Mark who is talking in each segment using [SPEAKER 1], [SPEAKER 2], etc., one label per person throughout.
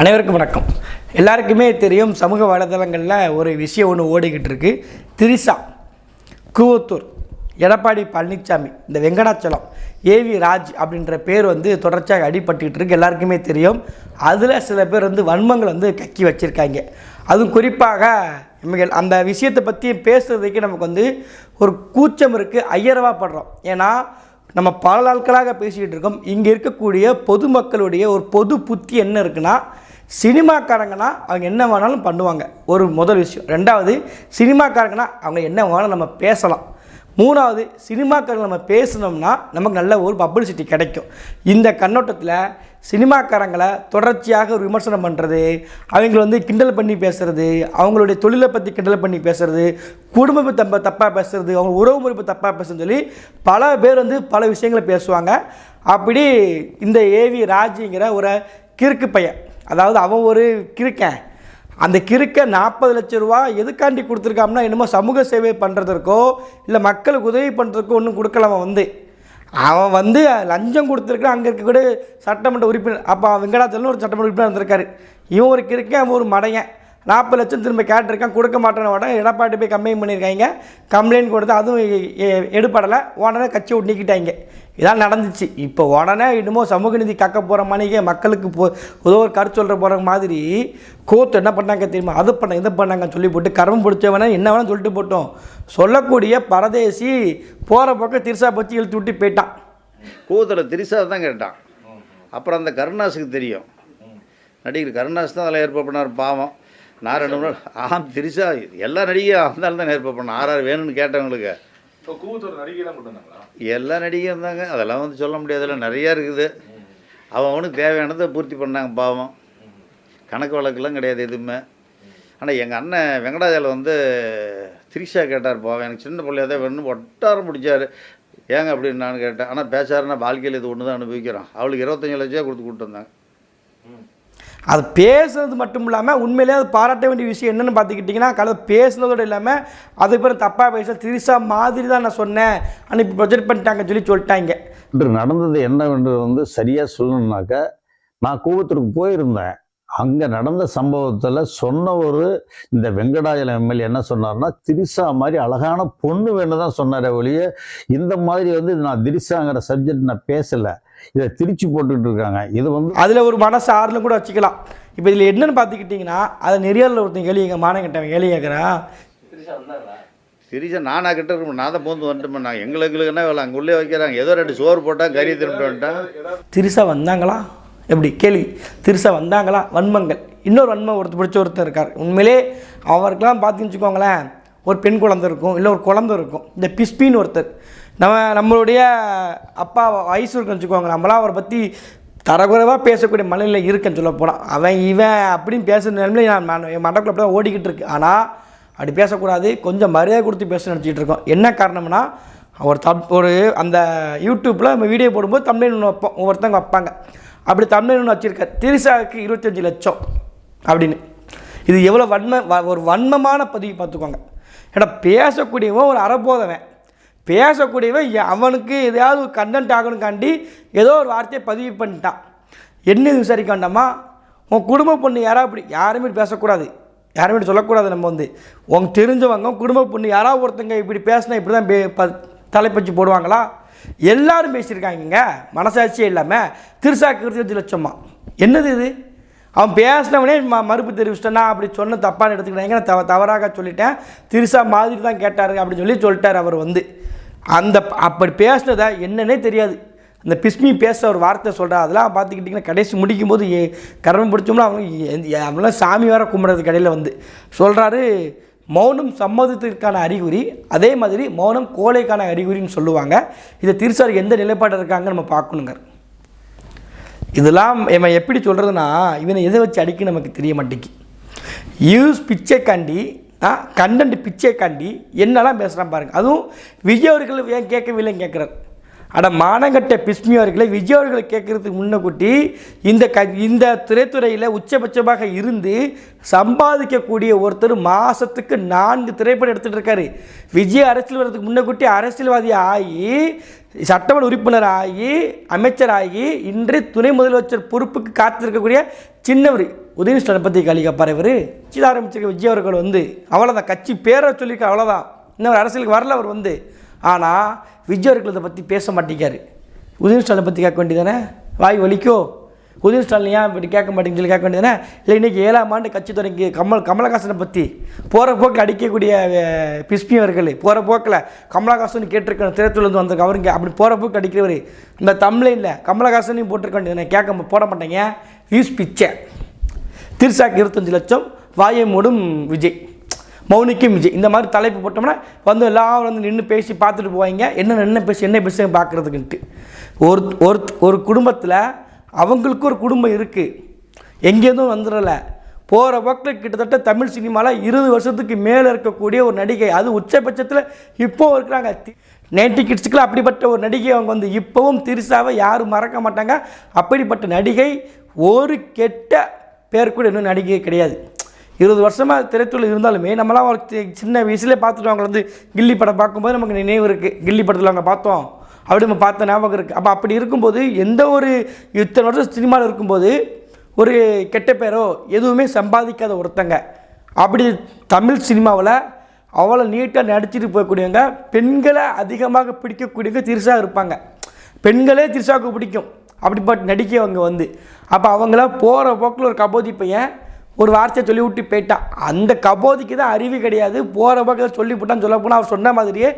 [SPEAKER 1] அனைவருக்கும் வணக்கம். எல்லாருக்குமே தெரியும் சமூக வலைதளங்களில் ஒரு விஷயம் ஒன்று ஓடிக்கிட்டு இருக்கு. திரிசா கூவத்தூர் எடப்பாடி பழனிசாமி இந்த வெங்கடாச்சலம் ஏவி ராஜ் அப்படின்ற பேர் வந்து தொடர்ச்சியாக அடிபட்டுக்கிட்டு இருக்கு. எல்லாருக்குமே தெரியும். அதில் சில பேர் வந்து வன்மங்கள் வந்து கக்கி வச்சுருக்காங்க. அதுவும் குறிப்பாக நமக்கு அந்த விஷயத்தை பற்றி பேசுறதுக்கு நமக்கு வந்து ஒரு கூச்சம் இருக்குது ஐயரவா படுறோம். ஏன்னா நம்ம பல நாட்களாக பேசிக்கிட்டு இருக்கோம். இங்கே இருக்கக்கூடிய பொதுமக்களுடைய ஒரு பொது புத்தி என்ன இருக்குன்னா சினிமாக்காரங்கன்னா அவங்க என்ன வேணாலும் பண்ணுவாங்க. ஒரு முதல் விஷயம். ரெண்டாவது சினிமாக்காரங்கன்னா அவங்க என்ன வேணாலும் நம்ம பேசலாம். மூணாவது சினிமாக்காரங்க நம்ம பேசினோம்னா நமக்கு நல்ல ஒரு பப்ளிசிட்டி கிடைக்கும். இந்த கண்ணோட்டத்தில் சினிமாக்காரங்களை தொடர்ச்சியாக ஒரு விமர்சனம் பண்ணுறது அவங்கள வந்து கிண்டல் பண்ணி பேசுகிறது அவங்களுடைய தொழிலை பற்றி கிண்டல் பண்ணி பேசுகிறது குடும்பத்தை தப்ப தப்பாக பேசுகிறது அவங்க உறவு முறைப்பு தப்பாக பேசுன்னு சொல்லி பல பேர் வந்து பல விஷயங்களை பேசுவாங்க. அப்படி இந்த ஏவி ராஜிங்கிற ஒரு கிறுக்கு பையன். அதாவது அவன் ஒரு கிறுக்கன். அந்த கிறுக்க நாற்பது லட்ச ரூபா எதுக்காண்டி கொடுத்துருக்காம்னா என்னமோ சமூக சேவை பண்ணுறதற்கோ இல்லை மக்களுக்கு உதவி பண்ணுறதுக்கோ ஒன்றும் கொடுக்கல அவன் வந்து. அவன் வந்து லஞ்சம் கொடுத்துருக்கான் அங்கே இருக்கக்கூடிய சட்டமன்ற உறுப்பினர் அப்போ வெங்கடாச்சலம் ஒரு சட்டமன்ற உறுப்பினர் இருந்திருக்காரு இவன் ஒரு கிறுக்கன் அவன் ஒரு மடையன். நாற்பது லட்சம் திரும்ப கேட்டிருக்கான் கொடுக்க மாட்டேன்னு உடனே எடப்பாடி போய் கம்ப்ளைண்ட் பண்ணியிருக்காங்க. கம்ப்ளைண்ட் கொடுத்து அதுவும் எ- உடனே கட்சி விட்டு நீக்கிட்டாங்க. இதான் நடந்துச்சு. இப்போ உடனே இன்னமும் சமூக நிதி கக்க போகிற மணிக்கு மக்களுக்கு போ ஏதோ ஒரு கருத்து சொல்கிற போகிற மாதிரி கூத்து என்ன பண்ணாங்க தெரியுமா? அது பண்ண இது பண்ணாங்கன்னு சொல்லி போட்டு கரும்பு பிடிச்சவனே என்ன வேணால் சொல்லிட்டு போட்டோம். சொல்லக்கூடிய பரதேசி போகிற பக்கம் திருசா பற்றி இழுத்து விட்டு போயிட்டான்.
[SPEAKER 2] கூத்தில் திரிசா தான் கேட்டான். அப்புறம் அந்த கருணாஸுக்கு தெரியும். நடிகர் கருணாஸ் தான் அதில் ஏற்பாடு பண்ணார் பாவம். நான் ரெண்டு மூணு ஆம் திரிசா எல்லா நடிகையும் இருந்தாலும் தான் ஏற்பாடு பண்ணேன் ஆறு ஆறு வேணும்னு கேட்டவங்களுக்கு. எல்லா நடிகையும் இருந்தாங்க அதெல்லாம் வந்து சொல்ல முடியாதுல நிறையா இருக்குது. அவன் அவனுக்கு தேவையானதை பூர்த்தி பண்ணாங்க பாவம். கணக்கு வழக்கெல்லாம் கிடையாது எதுவுமே. ஆனால் எங்கள் அண்ணன் வெங்கடாஜலம் வந்து திரிஷா கேட்டார் பாவம் எனக்கு சின்ன பிள்ளையா தான் வேணும்னு ஒட்டாரம் பிடிச்சாரு. ஏங்க அப்படின்னு நான் கேட்டேன். ஆனால் பேசாருன்னா வாழ்க்கையில் இது ஒன்று தான் அனுபவிக்கிறோம். அவளுக்கு இருபத்தஞ்சு லட்சம் கொடுத்து கூப்பிட்டு வந்தாங்க.
[SPEAKER 1] அது பேசுனது மட்டும் இல்லாமல் உண்மையிலேயே அது பாராட்ட வேண்டிய விஷயம் என்னென்னு பார்த்துக்கிட்டிங்கன்னா கலந்து பேசுனதோடு இல்லாமல் அது பிறகு தப்பாக பேச திரிசா மாதிரி தான் நான் சொன்னேன். அன்னைக்கு ப்ரொஜெக்ட் பண்ணிட்டாங்கன்னு சொல்லி சொல்லிட்டாங்க.
[SPEAKER 3] இன்று நடந்தது என்னவென்று வந்து சரியாக சொல்லணுன்னாக்க நான் கூவத்தூருக்கு போயிருந்தேன். அங்கே நடந்த சம்பவத்தில் சொன்ன ஒரு இந்த வெங்கடாஜல எம்எல்ஏ என்ன சொன்னார்னா திரிசா மாதிரி அழகான பொண்ணு வேணும் தான் சொன்னாரே ஒழிய இந்த மாதிரி வந்து நான் திரிசாங்கிற சப்ஜெக்ட் நான் பேசலை. இதை திரிச்சு போட்டுட்டு இருக்காங்க. இது வந்து
[SPEAKER 1] அதில் ஒரு மனசு ஆறுலும் கூட வச்சுக்கலாம். இப்போ இதில் என்னென்னு பார்த்துக்கிட்டிங்கன்னா அதை நெறியாளில் ஒருத்தன் கேள்வி கேட்க மானம் கேட்டவன் கேள்வி கேட்குறான்
[SPEAKER 2] திரிசா நானா கிட்ட இருக்க நான் தான் போந்து வந்துட்டு நான் எங்களுக்கு என்ன வேலை? அங்கே உள்ளே வைக்கிறாங்க. ஏதோ ரெண்டு சோறு போட்டால் கறி திரும்பிட்டு வந்துட்டேன்
[SPEAKER 1] திரிசா வந்தாங்களா? எப்படி? கேள்வி. திரிசா வந்தாங்களா? வன்மங்கள். இன்னொரு வன்மம் ஒருத்தர் பிடிச்ச ஒருத்தர் இருக்கார். உண்மையிலே அவருக்கெல்லாம் பார்த்துன்னு வச்சுக்கோங்களேன் ஒரு பெண் குழந்தை இருக்கும் இல்லை ஒரு குழந்தை இருக்கும். இந்த பிஸ்பின்னு ஒருத்தர். நம்ம நம்மளுடைய அப்பா வயசு இருக்குன்னு வச்சுக்கோங்களேன் நம்மளாம் அவரை பற்றி தரகுறைவாக பேசக்கூடிய மனநிலையில் இருக்குன்னு சொல்ல போனால் அவன் இவன் அப்படின்னு பேசுகிற நிலைமையில நான் மன- என் மண்டக்குள்ள அப்படி தான் ஓடிக்கிட்டு இருக்கு. ஆனால் அப்படி பேசக்கூடாது. கொஞ்சம் மரியாதை கொடுத்து பேச நினச்சிட்டு இருக்கோம். என்ன காரணம்னா ஒரு தப் ஒரு அந்த யூடியூப்பில் நம்ம வீடியோ போடும்போது தமிழ் ஒன்று வைப்போம். ஒவ்வொருத்தவங்க வைப்பாங்க. அப்படி தமிழ் ஒன்று வச்சுருக்கார். திரிசாவுக்கு இருபத்தஞ்சி லட்சம் அப்படின்னு. இது எவ்வளோ வன்ம வ- ஒரு வன்மமான பதிவு பார்த்துக்கோங்க. ஏன்னா பேசக்கூடியவன் ஒரு அறபோதவன். பேசக்கூடியவன் அவனுக்கு எதையாவது ஒரு கண்டென்ட் ஆகணுக்காண்டி ஏதோ ஒரு வார்த்தையை பதிவு பண்ணிட்டான். என்ன விசாரிக்க வேண்டாமா உன் குடும்ப பொண்ணு யாராவது இப்படி யாருமே பேசக்கூடாது. யாருமே சொல்லக்கூடாது நம்ம வந்து. உங்க தெரிஞ்சவங்க குடும்ப பொண்ணு யாராவது ஒருத்தங்க இப்படி பேசினா இப்படி தான் பே ப தலைப்பச்சு போடுவாங்களா? எல்லாரும் பேசியிருக்காங்கங்க. மனசாட்சியே இல்லாமல் திருசாக்கு இருபத்தஞ்சு லட்சமா என்னது இது? அவன் பேசினவனே ம மறுப்பு தெரிவிச்சிட்டேன் நான் அப்படி சொன்ன தப்பான எடுத்துக்கிட்டாங்க நான் தவ தவறாக சொல்லிட்டேன். திருசா மாதிரி தான் கேட்டார் அப்படின்னு சொல்லி சொல்லிட்டார் அவர் வந்து. அந்த அப்படி பேசினதை என்னன்னே தெரியாது. அந்த பிஸ்மி பேச ஒரு வார்த்தை சொல்கிறா அதெல்லாம் பார்த்துக்கிட்டிங்கன்னா கடைசி முடிக்கும் போது ஏ கர்மம் பிடிச்சோம்னா அவங்க அவங்களாம் சாமி வேற கும்பிட்றது கடையில் வந்து. சொல்கிறாரு மௌனம் சம்மதத்திற்கான அறிகுறி அதே மாதிரி மௌனம் கோழைக்கான அறிகுறின்னு சொல்லுவாங்க. இதை திருசார் எந்த நிலைப்பாடு இருக்காங்க நம்ம பார்க்கணுங்க. இதெல்லாம் இவன் எப்படி சொல்கிறதுனா இவனை எதை வச்சு அடிக்க நமக்கு தெரிய மாட்டேங்கி யூஸ் பிச்சைக்காண்டி கண்டென்ட் பிச்சைக்காண்டி என்னெல்லாம் பேசுகிறான் பாருங்க. அதுவும் விஜய் அவர்கள் ஏன் கேட்கவில்லைன்னு கேட்குறாரு. அட மானங்கட்ட பிஸ்மி அவர்களை விஜய் அவர்களை கேட்கறதுக்கு முன்னக்கூட்டி இந்த க இந்த திரைத்துறையில் உச்சபட்சமாக இருந்து சம்பாதிக்கக்கூடிய ஒருத்தர் மாதத்துக்கு நான்கு திரைப்படம் எடுத்துகிட்டு இருக்காரு. விஜய் அரசியல் வர்றதுக்கு முன்னக்கூட்டி அரசியல்வாதி ஆகி சட்டமன்ற உறுப்பினர் ஆகி அமைச்சராகி இன்று துணை முதலமைச்சர் பொறுப்புக்கு காத்திருக்கக்கூடிய சின்னவர் உதயநிஷ்டனை பற்றி கலி பறவர் இவர். கட்சி ஆரம்பிச்சிருக்க விஜய் அவர்கள் வந்து அவ்வளோதான் கட்சி பேரை சொல்லியிருக்க அவ்வளோதான் இன்னும் அவர் அரசியலுக்கு வரல அவர் வந்து. ஆனால் விஜய் அவர்கள் இதை பற்றி பேச மாட்டேங்காரு ஸ்டாலை பற்றி கேட்க வேண்டியதானே வாய் வலிக்கோ? உதய ஸ்டாலின் ஏன் இப்படி கேட்க மாட்டேங்குன்னு சொல்லி கேட்க வேண்டியதானே இல்லை இன்றைக்கி ஏழாம் ஆண்டு கட்சி தொடங்கி கமல் கமலஹாசனை பற்றி போகிற போக்கில் அடிக்கக்கூடிய பிஸ்மி அவர்கள் போகிற போக்கில் கமலஹாசன் கேட்டிருக்க திரைத்துலேருந்து வந்திருக்க அவருங்க அப்படி போகிற போக்கு அடிக்கிறவர். இந்த தமிழில் கமலஹாசனையும் போட்டிருக்க வேண்டியதானே கேட்க போட மாட்டேங்க. வியூஸ் பிச்சை. திருசாக்கு இருபத்தஞ்சு லட்சம் வாயை மூடும் விஜய். மௌனிக்கும் விஜய். இந்த மாதிரி தலைப்பு போட்டோம்னா வந்து எல்லாரும் வந்து நின்று பேசி பார்த்துட்டு போவாங்க. என்ன என்ன பேசி என்ன பேசுங்க பார்க்குறதுக்குன்ட்டு ஒரு ஒரு ஒரு குடும்பத்தில் அவங்களுக்கு ஒரு குடும்பம் இருக்குது எங்கேருந்தும் வந்துடலை. போகிற போக்கில் கிட்டத்தட்ட தமிழ் சினிமாவில் இருபது வருஷத்துக்கு மேலே இருக்கக்கூடிய ஒரு நடிகை. அது உச்சபட்சத்தில் இப்போ இருக்கிறாங்க. நேட்டி கிட்ஸுக்குலாம் அப்படிப்பட்ட ஒரு நடிகை அவங்க வந்து இப்போவும் திரிசாவை யாரும் மறக்க மாட்டாங்க. அப்படிப்பட்ட நடிகை ஒரு கெட்ட பேர் கூட இன்னும் நடிகை கிடையாது. இருபது வருஷமாக திரைத்துறையில் இருந்தாலுமே நம்மளாம் ஒரு சின்ன வயசுலேயே பார்த்துட்டு அவங்களை வந்து கில்லி படம் பார்க்கும்போது நமக்கு நினைவு இருக்குது கில்லி படத்தில் அவங்க பார்த்தோம். அப்படி நம்ம பார்த்த ஞாபகம் இருக்குது அப்போ அப்படி இருக்கும்போது எந்த ஒரு இத்தனை வருஷம் சினிமாவில் இருக்கும்போது ஒரு கெட்ட பேரோ எதுவுமே சம்பாதிக்காத ஒருத்தங்க. அப்படி தமிழ் சினிமாவில் அவ்வளோ நீட்டாக நடிச்சிட்டு போகக்கூடியவங்க பெண்களை அதிகமாக பிடிக்கக்கூடியவங்க திருசாக இருப்பாங்க. பெண்களே திருசாவுக்கு பிடிக்கும். அப்படிப்பட்ட நடிக்கவங்க வந்து. அப்போ அவங்கள போகிற போக்கில் ஒரு கபோதி பையன் ஒரு வார்த்தையை சொல்லி விட்டு போயிட்டான் அந்த கபோதிக்கு தான் அறிவு கிடையாது. போகிற பக்கத்தில் சொல்லி போட்டான்னு சொல்ல போனால் அவர் சொன்ன மாதிரியே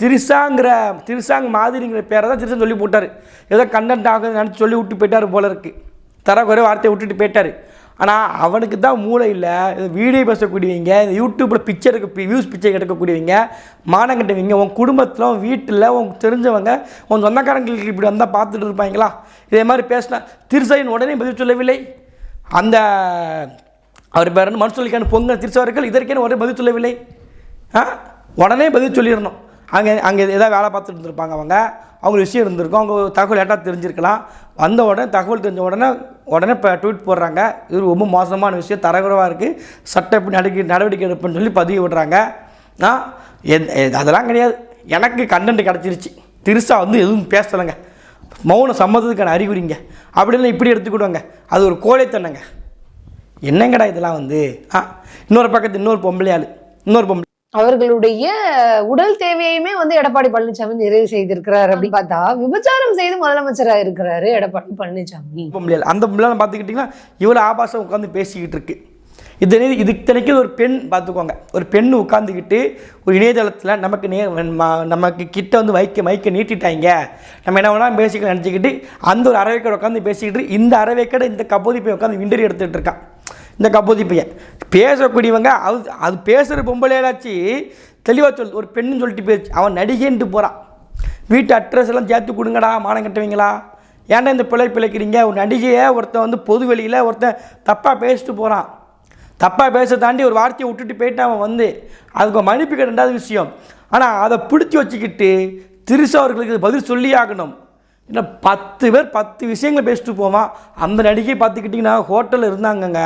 [SPEAKER 1] திருசாங்கிற திருசாங் மாதிரிங்கிற பேரை தான் திருசாங் சொல்லி போட்டார் ஏதோ கண்டென்ட் ஆகுதுன்னு நினச்சி சொல்லி விட்டு போயிட்டார் போல இருக்குது தர குறை வார்த்தையை விட்டுட்டு போயிட்டார். ஆனால் அவனுக்கு தான் மூளை இல்லை. வீடியோ பேசக்கூடியவங்க இந்த யூடியூப்பில் பிக்சர் எடுக்க வியூஸ் பிக்சர் எடுக்கக்கூடியவங்க மானங்கட்டவங்க உன் குடும்பத்தில் உன் வீட்டில் உன் தெரிஞ்சவங்க உன் சொந்தக்காரங்களுக்கு இப்படி வந்தால் பார்த்துட்டு இருப்பாங்களா? இதே மாதிரி பேசினா திருசாயின் உடனே பதில் சொல்லவில்லை. அந்த அவர் பேர் என்ன? மனசொல்லிக்கான பொங்கல் திருச்சவர்கள் இதற்கேன்னு உடனே பதில் சொல்லவில்லை. ஆ? உடனே பதில் சொல்லிடணும். அங்கே அங்கே ஏதாவது வேலை பார்த்துட்டு இருந்திருப்பாங்க அவங்க. அவங்க விஷயம் இருந்திருக்கும். அவங்க தகவல் லேட்டாக தெரிஞ்சிருக்கலாம். வந்த உடனே தகவல் தெரிஞ்ச உடனே உடனே இப்போ ட்வீட் போடுறாங்க. இது ரொம்ப மோசமான விஷயம். தரகுறவாக இருக்குது சட்ட நடவடிக்கை நடவடிக்கை எடுப்புன்னு சொல்லி பதிவு விடுறாங்க. ஆ? அதெல்லாம் கிடையாது. எனக்கு கண்டென்ட் கிடச்சிருச்சு. திருசா வந்து எதுவும் பேசலைங்க. மௌன சம்மதத்துக்கான அறிகுறிங்க. அப்படிலாம் இப்படி எடுத்துக்கிடுவாங்க. அது ஒரு கோழைத்தனங்க. என்னங்கடா இதெல்லாம் வந்து? ஆ இன்னொரு பக்கத்து இன்னொரு பொம்பளை ஆளு இன்னொரு பொம்பளை.
[SPEAKER 4] அவர்களுடைய உடல் தேவையுமே வந்து எடப்பாடி பழனிசாமி நிறைவு செய்திருக்கிறார் அப்படின்னு பார்த்தா விபச்சாரம் செய்து முதலமைச்சரா இருக்கிறாரு எடப்பாடி பழனிசாமி.
[SPEAKER 1] பொம்பளை அந்த பொம்பளை பார்த்துக்கிட்டிங்கன்னா இவ்வளோ ஆபாசம் உட்காந்து பேசிக்கிட்டு இருக்கு. இது இது இத்தனைக்கு ஒரு பெண் பார்த்துக்கோங்க. ஒரு பெண் உட்காந்துக்கிட்டு ஒரு இணையதளத்தில் நமக்கு நே ம- நமக்கு கிட்ட வந்து வைக்க மைக்க நீட்டிட்டாங்க. நம்ம என்ன வேணாலும் பேசிக்கலாம் நினச்சிக்கிட்டு அந்த ஒரு அறவைக்கடை உட்காந்து பேசிக்கிட்டு இந்த அறவைக்கடை இந்த கபோதி போய் உட்காந்து விண்டரி எடுத்துகிட்டு இருக்கான். இந்த கபோதி பையன். பேசக்கூடியவங்க அது அது பேசுகிற பொம்பளையாச்சு தெளிவாக சொல் ஒரு பெண்ணுன்னு சொல்லிட்டு போயிடுச்சு அவன் நடிகைன்ட்டு போகிறான் வீட்டு அட்ரஸ் எல்லாம் சேர்த்து கொடுங்கடா மானம் கட்டுவீங்களா? ஏன்டா இந்த பிள்ளை பிழைக்கிறீங்க? ஒரு நடிகையை ஒருத்தன் வந்து பொது வெளியில் ஒருத்தன் தப்பாக பேசிட்டு போகிறான் தப்பாக பேச தாண்டி ஒரு வார்த்தையை விட்டுட்டு போயிட்டு அவன் வந்து. அதுக்கு மன்னிப்பு ரெண்டாவது விஷயம். ஆனால் அதை பிடிச்சி வச்சுக்கிட்டு திருசா அவர்களுக்கு பதில் சொல்லி ஆகணும். இல்லை பத்து பேர் பத்து விஷயங்களை பேசிட்டு போவான். அந்த நடிகை பார்த்துக்கிட்டிங்கன்னா ஹோட்டலில் இருந்தாங்கங்க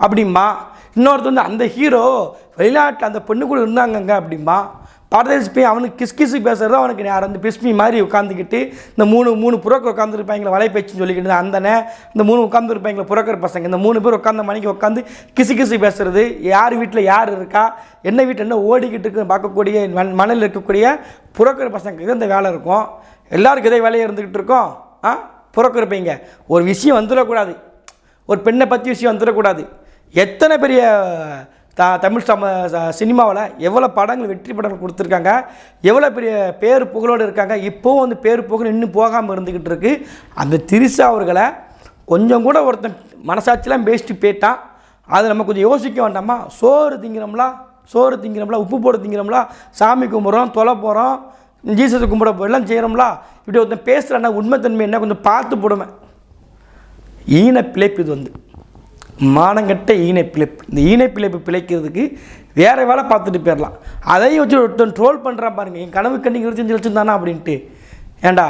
[SPEAKER 1] அப்படிம்பா. இன்னொருத்தர் வந்து அந்த ஹீரோ வெளிநாட்டில் அந்த பெண்ணு கூட இருந்தாங்கங்க அப்படிம்பா. பரதேசி போய் அவனுக்கு கிஸ் கிசு பேசுகிறது அவனுக்கு யார் அந்த பிஸ்மி மாதிரி உட்காந்துக்கிட்டு இந்த மூணு மூணு புரோக்கர் உட்காந்துருப்பாங்களே வலைப்பேச்சுன்னு சொல்லிக்கிட்டு அந்தனே இந்த மூணு உட்காந்துருப்பாங்களே புரோக்கர் பசங்க. இந்த மூணு பேர் உட்காந்த மணிக்கு உட்காந்து கிசு கிசு பேசுறது. யார் வீட்டில் யார் இருக்கா? என்ன வீட்டில் என்ன ஓடிக்கிட்டு இருக்குன்னு பார்க்கக்கூடிய மண் மணலில் இருக்கக்கூடிய புரோக்கர் பசங்களுக்கு இந்த வேலை இருக்கும். எல்லாருக்கும் இதே வேலையை இருந்துக்கிட்டு இருக்கோம். ஆ? புரோக்கர் ஒரு விஷயம் வந்துடக்கூடாது. ஒரு பெண்ணை பற்றி விஷயம் வந்துடக்கூடாது. எத்தனை பெரிய த தமிழ் சம சினிமாவில் எவ்வளோ படங்கள் வெற்றி படங்கள் கொடுத்துருக்காங்க எவ்வளோ பெரிய பேர் புகழோடு இருக்காங்க இப்போவும் வந்து பேர் புகழ் இன்னும் போகாமல் இருந்துக்கிட்டு இருக்குது அந்த திரிசா அவர்களை கொஞ்சம் கூட ஒருத்தன் மனசாட்சிலாம் பேசிட்டு போயிட்டான். அதை நம்ம கொஞ்சம் யோசிக்க வேண்டாமா? சோறு திங்கிறோம்ல சோறு திங்கிறோம்ல உப்பு போட்டு திங்கிறோம்ல சாமி கும்பிட்றோம் தொலை போகிறோம் ஜீசஸ் கும்பிட எல்லாம் செய்கிறோம்ல இப்படி ஒருத்தன் பேசுகிறான்னா உண்மைத்தன்மை என்ன? கொஞ்சம் பார்த்து போடுவேன். ஈன பிழைப்பு இது வந்து. மானங்கட்ட ஈனை பிழைப்பு இந்த ஈனை பிழைப்பு பிழைக்கிறதுக்கு வேறு வேலை பார்த்துட்டு போயிடலாம். அதையும் வச்சு ஒருத்தன் ட்ரோல் பண்ணுறான் பாருங்க என் கனவு கண்ணிக்கு இருபத்தஞ்சு லட்சம் தானே அப்படின்ட்டு. ஏண்டா?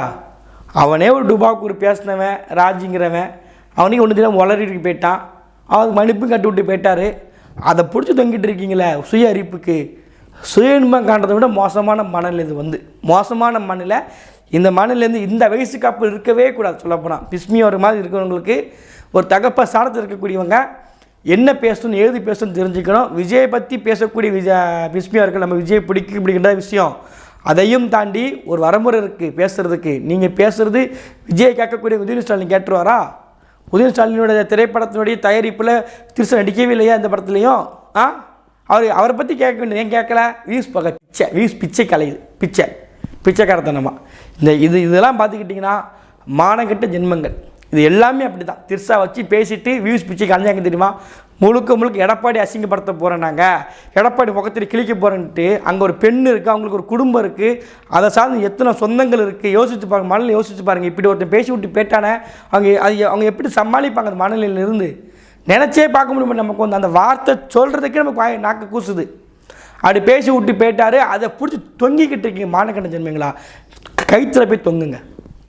[SPEAKER 1] அவனே ஒரு டுபாக்கூர் பேசினவன் ராஜிங்கிறவன் அவனையும் ஒன்று தெரியாமல் உளறிட்டு போயிட்டான். அவனுக்கு மன்னிப்பும் கட்டி விட்டு போயிட்டாரு. அதை பிடிச்சி தொங்கிட்டு இருக்கீங்களே சுய அரிப்புக்கு சுய இன்பம் காண்றதை விட மோசமான மணல் இது வந்து. மோசமான மண்ணில் இந்த மண்ணிலேருந்து இந்த வயசுக்கு அப்போ இருக்கவே கூடாது. சொல்லப்போனால் பிஸ்மி ஒரு மாதிரி இருக்கிறவங்களுக்கு ஒரு தகப்ப ஸ்தானத்தில் இருக்கக்கூடியவங்க என்ன பேசணும் ஏது பேசணும் தெரிஞ்சுக்கணும். விஜயை பற்றி பேசக்கூடிய விஜய விஸ்மியா இருக்கு நம்ம விஜய் பிடிக்க பிடிக்கின்ற விஷயம். அதையும் தாண்டி ஒரு வரமுறை இருக்குது பேசுகிறதுக்கு நீங்கள் பேசுகிறது விஜய் கேட்கக்கூடிய உதயநிதி ஸ்டாலின் கேட்டுருவாரா? உதயநிதி ஸ்டாலினுடைய திரைப்படத்தினுடைய தயாரிப்பில் திருச நடிக்கவே இல்லையா இந்த படத்துலையும்? ஆ? அவர் அவரை பற்றி கேட்க வேண்டியது ஏன் கேட்கல? வீஸ் பக பிச்சை வீஸ் பிச்சை கலையுது பிச்சை பிச்சைக்காரத்தனமாக இந்த இது இதெல்லாம் பார்த்துக்கிட்டிங்கன்னா மானக்கெட்ட ஜென்மங்கள். இது எல்லாமே அப்படி தான் திருசா வச்சு பேசிட்டு வியூஸ் பிச்சை கலைஞ்சாங்க தெரியுமா? முழுக்க முழுக்க எடப்பாடி அசிங்கப்படுத்த போகிறோம் நாங்கள் எடப்பாடி முகத்தில் கிழிக்க போகிறேன்ட்டு அங்கே ஒரு பெண் இருக்குது அவங்களுக்கு ஒரு குடும்பம் இருக்குது அதை சார்ந்து எத்தனை சொந்தங்கள் இருக்குது யோசிச்சு பாருங்க மனநிலை யோசிச்சு பாருங்கள் இப்படி ஒருத்தன் பேசி விட்டு போயிட்டானே அவங்க அது அவங்க எப்படி சமாளிப்பாங்க அந்த மனநிலையிலிருந்து? நினச்சே பார்க்க முடியும் நமக்கு வந்து? அந்த வார்த்தை சொல்கிறதுக்கே நமக்கு நாக்கு கூசுது. அப்படி பேசி விட்டு போயிட்டாரு. அதை பிடிச்சி தொங்கிக்கிட்டு இருக்கீங்க மானக்கண்ட ஜென்மங்களா? கைத்தில் போய் தொங்குங்க.